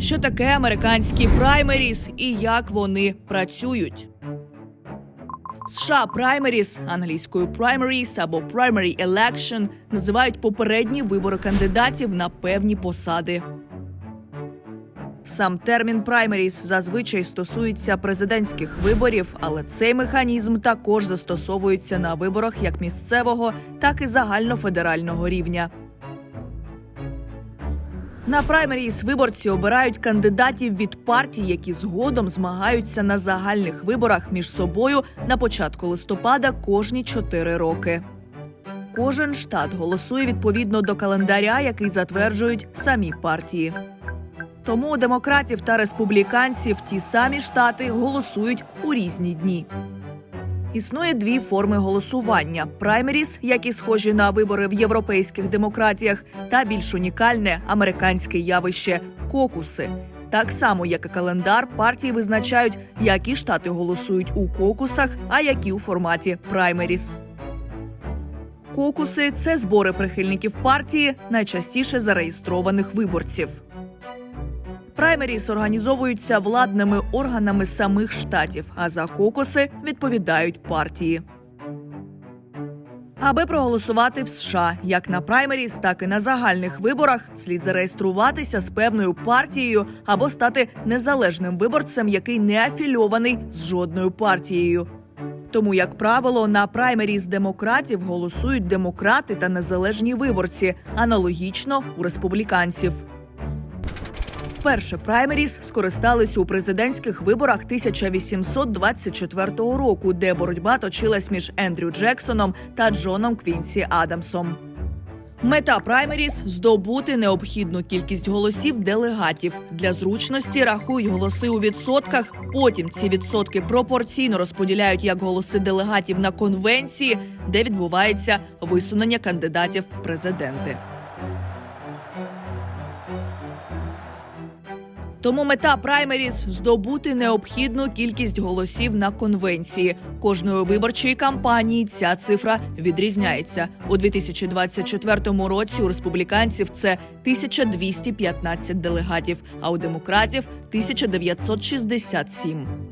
Що таке американські праймеріс і як вони працюють? США праймеріс англійською primaries або primary election називають попередні вибори кандидатів на певні посади. Сам термін праймеріс зазвичай стосується президентських виборів, але цей механізм також застосовується на виборах як місцевого, так і загальнофедерального рівня. На праймеріс виборці обирають кандидатів від партій, які згодом змагаються на загальних виборах між собою на початку листопада кожні чотири роки. Кожен штат голосує відповідно до календаря, який затверджують самі партії. Тому демократів та республіканців ті самі штати голосують у різні дні. Існує дві форми голосування: праймеріс, які схожі на вибори в європейських демократіях, та більш унікальне американське явище кокуси. Так само, як і календар, партії визначають, які штати голосують у кокусах, а які у форматі праймеріс. Кокуси це збори прихильників партії, найчастіше зареєстрованих виборців. Праймеріс організовуються владними органами самих штатів, а за кокуси відповідають партії. Аби проголосувати в США як на праймеріс, так і на загальних виборах, слід зареєструватися з певною партією або стати незалежним виборцем, який не афільований з жодною партією. Тому, як правило, на праймеріс демократів голосують демократи та незалежні виборці, аналогічно у республіканців. Вперше праймеріс скористались у президентських виборах 1824 року, де боротьба точилась між Ендрю Джексоном та Джоном Квінсі Адамсом. Мета праймеріс здобути необхідну кількість голосів делегатів. Для зручності рахують голоси у відсотках. Потім ці відсотки пропорційно розподіляють як голоси делегатів на конвенції, де відбувається висунення кандидатів в президенти. Тому мета праймеріс здобути необхідну кількість голосів на конвенції. Кожної виборчої кампанії ця цифра відрізняється у 2024 році. У республіканців це 1215 делегатів, а у демократів 1967.